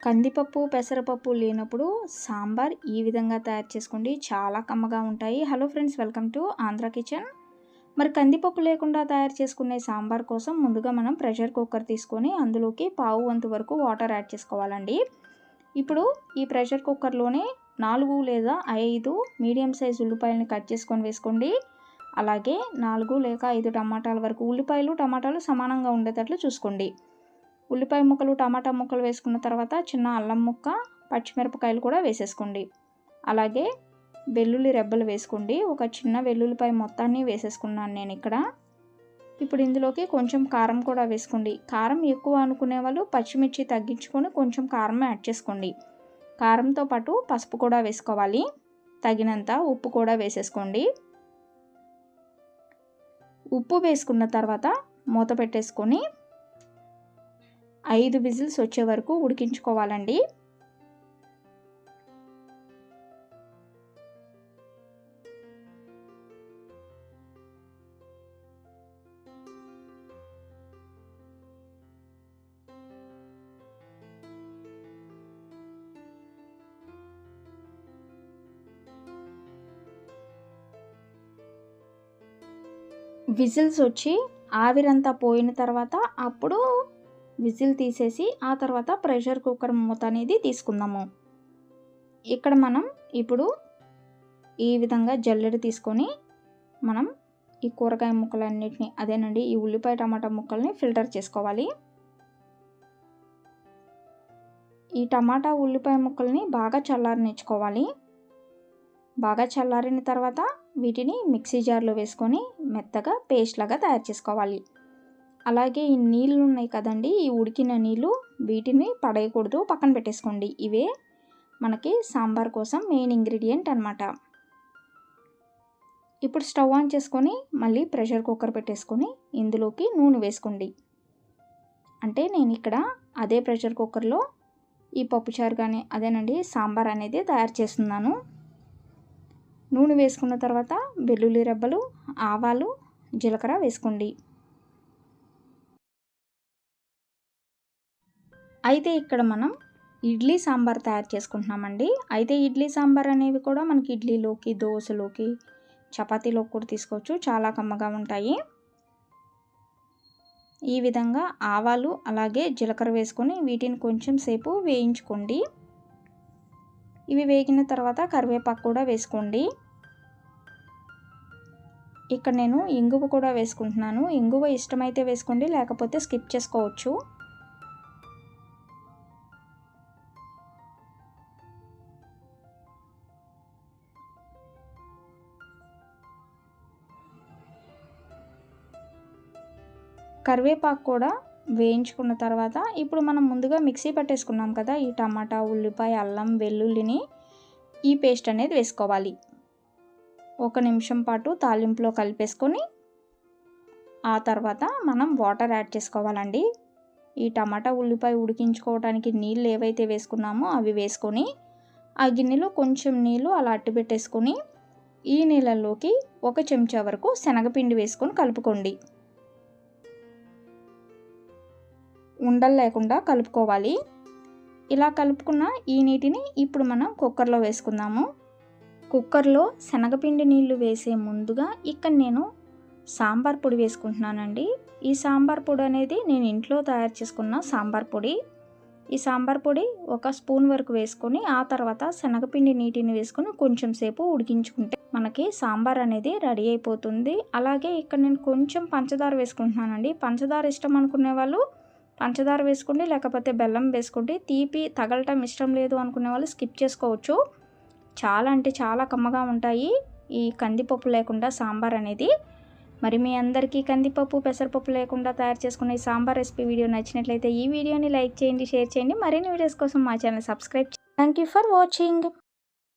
కందిపప్పు పెసరపప్పు లేనప్పుడు సాంబార్ ఈ విధంగా తయారు చేసుకోండి. చాలా కమ్మగా ఉంటాయి. Hello friends welcome to Andhra kitchen మరి కందిపప్పు లేకుండా తయారు చేసుకునే సాంబార్ కోసం ముందుగా మనం ప్రెషర్ కుక్కర్ తీసుకొని అందులోకి పావు వంతు వరకు వాటర్ యాడ్ చేసుకోవాలండి. ఇప్పుడు ఈ ప్రెషర్ కుక్కర్లోనే నాలుగు లేదా ఐదు మీడియం సైజ్ ఉల్లిపాయలని కట్ చేసుకొని వేసుకోండి. అలాగే నాలుగు లేక ఐదు టమాటాల వరకు ఉల్లిపాయలు టమాటాలు సమానంగా ఉండేటట్లు చూసుకోండి. ఉల్లిపాయ ముక్కలు టమాటా ముక్కలు వేసుకున్న తర్వాత చిన్న అల్లం ముక్క పచ్చిమిరపకాయలు కూడా వేసేసుకోండి. అలాగే వెల్లుల్లి రెబ్బలు వేసుకోండి. ఒక చిన్న వెల్లుల్లిపాయ మొత్తాన్ని వేసేసుకున్నాను నేను ఇక్కడ. ఇప్పుడు ఇందులోకి కొంచెం కారం కూడా వేసుకోండి. కారం ఎక్కువ అనుకునే వాళ్ళు పచ్చిమిర్చి తగ్గించుకొని కొంచెం కారం యాడ్ చేసుకోండి. కారంతో పాటు పసుపు కూడా వేసుకోవాలి. తగినంత ఉప్పు కూడా వేసేసుకోండి. ఉప్పు వేసుకున్న తర్వాత మూత పెట్టేసుకొని ఐదు విజిల్స్ వచ్చే వరకు ఉడికించుకోవాలండి. విజిల్స్ వచ్చి ఆవిరంతా పోయిన తర్వాత అప్పుడు విజిల్ తీసేసి ఆ తర్వాత ప్రెషర్ కుక్కర్ మూత అనేది తీసుకుందాము. ఇక్కడ మనం ఇప్పుడు ఈ విధంగా జల్లెడ తీసుకొని మనం ఈ కూరగాయ ముక్కలన్నిటిని అదేనండి ఈ ఉల్లిపాయ టమాటా ముక్కల్ని ఫిల్టర్ చేసుకోవాలి. ఈ టమాటా ఉల్లిపాయ ముక్కల్ని బాగా చల్లారనిచ్చుకోవాలి. బాగా చల్లారిన తర్వాత వీటిని మిక్సీ జార్లో వేసుకొని మెత్తగా పేస్ట్ లాగా తయారు చేసుకోవాలి. అలాగే ఈ నీళ్ళు ఉన్నాయి కదండి ఈ ఉడికిన నీళ్ళు వీటిని పడేయకూడదు పక్కన పెట్టేసుకోండి. ఇవే మనకి సాంబార్ కోసం మెయిన్ ఇంగ్రీడియంట్ అనమాట ఇప్పుడు స్టవ్ ఆన్ చేసుకొని మళ్ళీ ప్రెషర్ కుక్కర్ పెట్టేసుకొని ఇందులోకి నూనె వేసుకోండి. అంటే నేను ఇక్కడ అదే ప్రెషర్ కుక్కర్లో ఈ పప్పుచారు కానీ అదేనండి సాంబార్ అనేది తయారు చేస్తున్నాను. నూనె వేసుకున్న తర్వాత వెల్లుల్లి రెబ్బలు ఆవాలు జీలకర్ర వేసుకోండి. అయితే ఇక్కడ మనం ఇడ్లీ సాంబార్ తయారు చేసుకుంటున్నామండి. అయితే ఇడ్లీ సాంబార్ అనేవి కూడా మనకి ఇడ్లీలోకి దోశలోకి చపాతీలోకి కూడా తీసుకోవచ్చు. చాలా కమ్మగా ఉంటాయి. ఈ విధంగా ఆవాలు అలాగే జీలకర్ర వేసుకొని వీటిని కొంచెం సేపు వేయించుకోండి. ఇవి వేగిన తర్వాత కరివేపాకు కూడా వేసుకోండి. ఇక్కడ నేను ఇంగువ కూడా వేసుకుంటున్నాను. ఇంగువ ఇష్టమైతే వేసుకోండి లేకపోతే స్కిప్ చేసుకోవచ్చు. కరివేపాకు కూడా వేయించుకున్న తర్వాత ఇప్పుడు మనం ముందుగా మిక్సీ పట్టేసుకున్నాం కదా ఈ టమాటా ఉల్లిపాయ అల్లం వెల్లుల్లిని ఈ పేస్ట్ అనేది వేసుకోవాలి. ఒక నిమిషం పాటు తాలింపులో కలిపేసుకొని ఆ తర్వాత మనం వాటర్ యాడ్ చేసుకోవాలండి. ఈ టమాటా ఉల్లిపాయ ఉడికించుకోవడానికి నీళ్ళు ఏవైతే వేసుకున్నామో అవి వేసుకొని ఆ గిన్నెలో కొంచెం నీళ్ళు అలా అట్టి పెట్టేసుకొని ఈ నీళ్ళల్లోకి ఒక చెంచా వరకు శనగపిండి వేసుకొని కలుపుకోండి. ఉండలు లేకుండా కలుపుకోవాలి. ఇలా కలుపుకున్న ఈ నీటిని ఇప్పుడు మనం కుక్కర్లో వేసుకుందాము. కుక్కర్లో శనగపిండి నీళ్ళు వేసే ముందుగా ఇక్కడ నేను సాంబార్ పొడి వేసుకుంటున్నానండి. ఈ సాంబార్ పొడి అనేది నేను ఇంట్లో తయారు చేసుకున్న సాంబార్ పొడి. ఈ సాంబార్ పొడి ఒక స్పూన్ వరకు వేసుకొని ఆ తర్వాత శనగపిండి నీటిని వేసుకొని కొంచెం సేపు ఉడికించుకుంటే మనకి సాంబార్ అనేది రెడీ అయిపోతుంది. అలాగే ఇక్కడ నేను కొంచెం పంచదార వేసుకుంటున్నానండి. పంచదార ఇష్టం అనుకునే వాళ్ళు పంచదార వేసుకోండి లేకపోతే బెల్లం వేసుకోండి. తీపి తగలటం ఇష్టం లేదు అనుకునే వాళ్ళు స్కిప్ చేసుకోవచ్చు. చాలా అంటే చాలా కమ్మగా ఉంటాయి ఈ కందిపప్పు లేకుండా సాంబార్ అనేది. మరి మీ అందరికీ కందిపప్పు పెసరపప్పు లేకుండా తయారు చేసుకునే ఈ సాంబార్ రెసిపీ వీడియో నచ్చినట్లయితే ఈ వీడియోని లైక్ చేయండి షేర్ చేయండి. మరిన్ని వీడియోస్ కోసం మా channel subscribe thank you for watching.